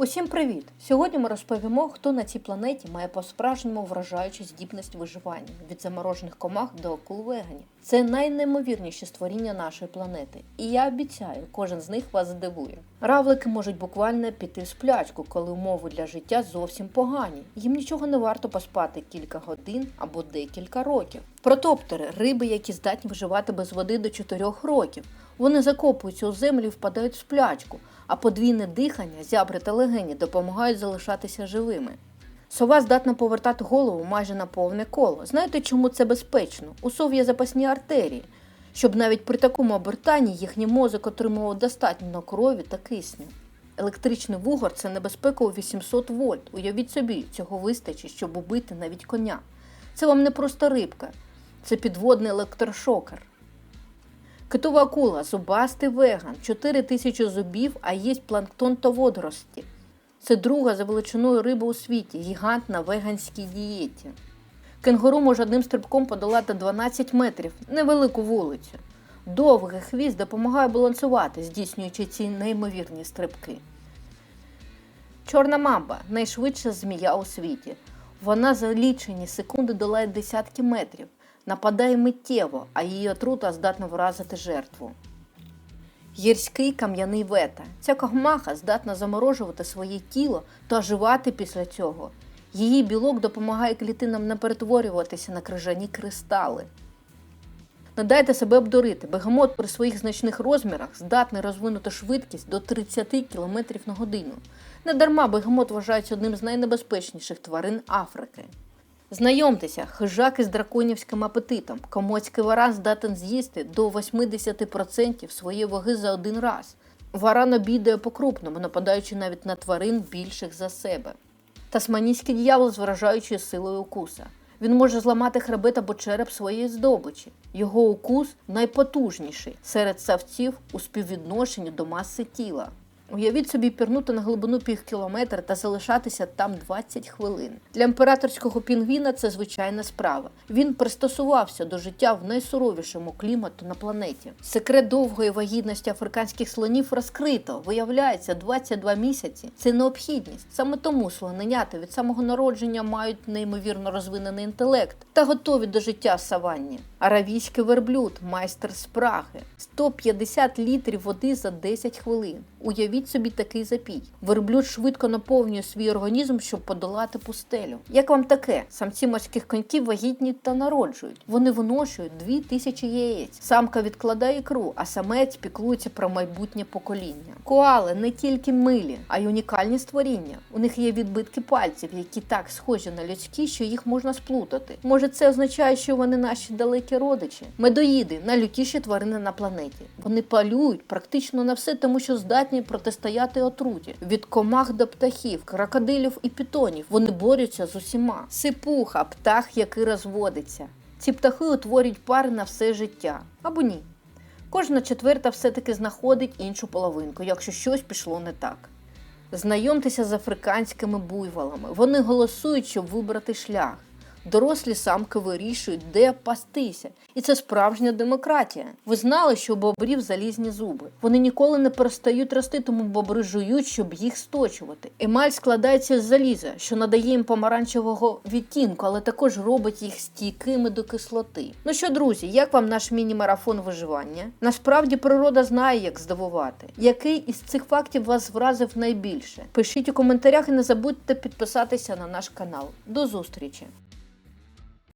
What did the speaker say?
Усім привіт! Сьогодні ми розповімо, хто на цій планеті має по-справжньому вражаючу здібність виживання від заморожених комах до акул веганів. Це найнеймовірніші створіння нашої планети, і я обіцяю, кожен з них вас здивує. Равлики можуть буквально піти в сплячку, коли умови для життя зовсім погані. Їм нічого не варто поспати кілька годин або декілька років. Протоптери риби, які здатні виживати без води до 4 років. Вони закопуються у землю і впадають в сплячку, а подвійне дихання, зябри та легені допомагають залишатися живими. Сова здатна повертати голову майже на повне коло. Знаєте, чому це безпечно? У сов є запасні артерії, щоб навіть при такому обертанні їхній мозок отримував достатньо крові та кисню. Електричний вугор це небезпека у 800 вольт. Уявіть собі, цього вистачить, щоб убити навіть коня. Це вам не просто рибка, це підводний електрошокер. Китова акула, зубастий веган, 4 тисячі зубів, а їсть планктон та водорості. Це друга за величиною риба у світі, гігант на веганській дієті. Кенгуру може одним стрибком подолати 12 метрів, невелику вулицю. Довгий хвіст допомагає балансувати, здійснюючи ці неймовірні стрибки. Чорна мамба найшвидша змія у світі. Вона за лічені секунди долає десятки метрів, нападає миттєво, а її отрута здатна вразити жертву. Гірський кам'яний вета. Ця комаха здатна заморожувати своє тіло та оживати після цього. Її білок допомагає клітинам не перетворюватися на крижані кристали. Не дайте себе обдурити. Бегемот при своїх значних розмірах здатний розвинути швидкість до 30 км на годину. Недарма бегемот вважається одним з найнебезпечніших тварин Африки. Знайомтеся, хижак із драконівським апетитом. Комоцький варан здатен з'їсти до 80% своєї ваги за один раз. Варан обідає по-крупному, нападаючи навіть на тварин більших за себе. Тасманійський дьявол з вражаючою силою укуса. Він може зламати хребет або череп своєї здобичі. Його укус найпотужніший серед савців у співвідношенні до маси тіла. Уявіть собі пірнути на глибину пів кілометра та залишатися там 20 хвилин. Для імператорського пінгвіна це звичайна справа. Він пристосувався до життя в найсуровішому клімату на планеті. Секрет довгої вагітності африканських слонів розкрито. Виявляється, 22 місяці це необхідність. Саме тому слоненята від самого народження мають неймовірно розвинений інтелект та готові до життя в саванні. Аравійський верблюд, майстер спраги, 150 літрів води за 10 хвилин. Уявіть собі такий запій. Верблюд швидко наповнює свій організм, щоб подолати пустелю. Як вам таке? Самці морських коньків вагітні та народжують. Вони виношують 2000 яєць. Самка відкладає ікру, а самець піклується про майбутнє покоління. Коали не тільки милі, а й унікальні створіння. У них є відбитки пальців, які так схожі на людські, що їх можна сплутати. Може, це означає, що вони наші далекі родичі? Медоїди найлютіші тварини на планеті. Вони палюють практично на все, тому що здатні протистояти отруті від комах до птахів, крокодилів і пітонів. Вони борються з усіма. Сипуха, птах, який розводиться. Ці птахи утворюють пари на все життя або ні. Кожна четверта все-таки знаходить іншу половинку, якщо щось пішло не так. Знайомтеся з африканськими буйволами. Вони голосують, щоб вибрати шлях. Дорослі самки вирішують, де пастися. І це справжня демократія. Ви знали, що у бобрів залізні зуби. Вони ніколи не перестають рости, тому бобри жують, щоб їх сточувати. Емаль складається з заліза, що надає їм помаранчевого відтінку, але також робить їх стійкими до кислоти. Ну що, друзі, як вам наш міні-марафон виживання? Насправді природа знає, як здивувати. Який із цих фактів вас вразив найбільше? Пишіть у коментарях і не забудьте підписатися на наш канал. До зустрічі!